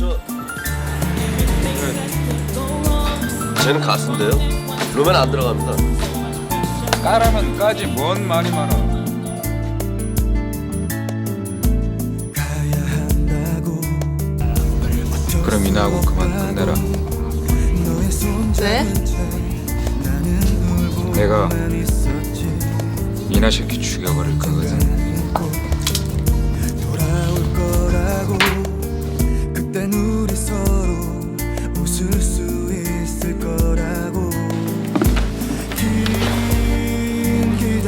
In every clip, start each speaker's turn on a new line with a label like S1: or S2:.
S1: 저 쟤는 가수인데요. 룸엔 안 들어갑니다.
S2: 까라면 까지 뭔 말이 많아 그럼 이나하고 그만 끝내라
S3: 왜?
S2: 내가 이나 새끼 죽여버릴 거거든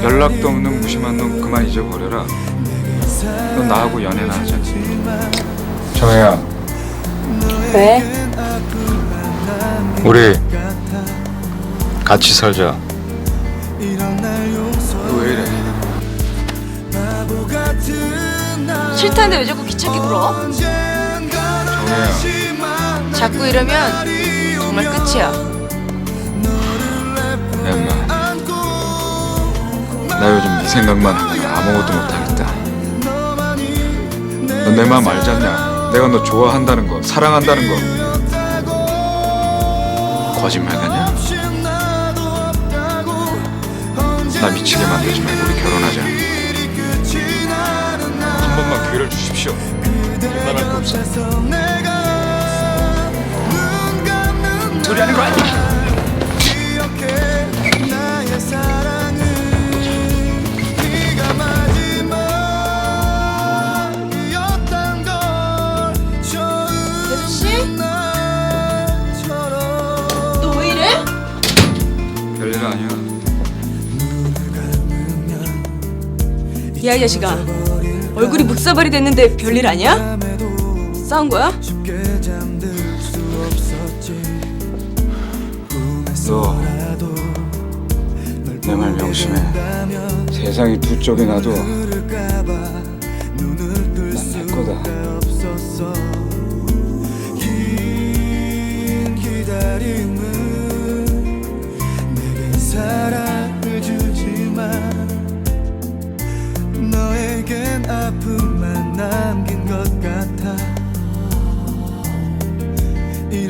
S2: 연락도 없는 무심한 놈 그만 잊어버려라 너 나하고 연애나 하자 정혜야
S3: 왜?
S2: 우리 같이 살자 너 왜 이래
S3: 싫다는데 왜 자꾸 귀찮게 굴어?
S2: 정혜야
S3: 자꾸 이러면 정말 끝이야.
S2: 생각만 하면 아무것도 못하겠다. 너내 마음 알지 않냐 내가 너 좋아한다는 거 사랑한다는 거. 거짓말 같냐?
S4: 나
S2: 미치게 만들지 말고 우리 결혼하자. 한 번만 기회를 주십시오.
S4: 내가 눈 감는
S2: 소리 하는 거 아니야 아니야
S3: 야, 이 자식아. 얼굴이 묵사발이 됐는데 별일 아니야? 싸운 거야?
S2: 너 내 말 명심해 세상이 두 쪽이 나도 뜰내 거다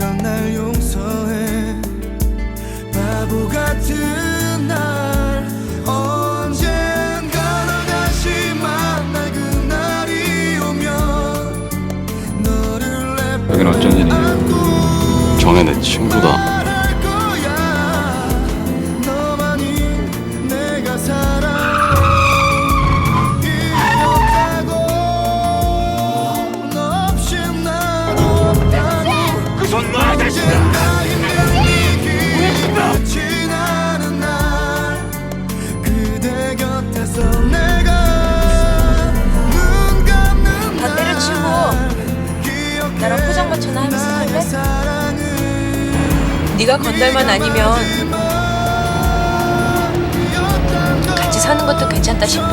S4: 이런 날 용서해 바보 같은 날 언젠가 널 다시 만날 그날이 오면 너를 내
S2: 여긴 어쩐 일이냐
S1: 정혜 내 친구다.
S4: 손 놔야겠다 끝이 나는 날 그대 곁에서 내가 눈 감는
S3: 다 때려치우고
S4: 기억해
S3: 나랑 포장마차나 하면서 살래? 네가 건달만 아니면 같이 사는 것도 괜찮다 싶어.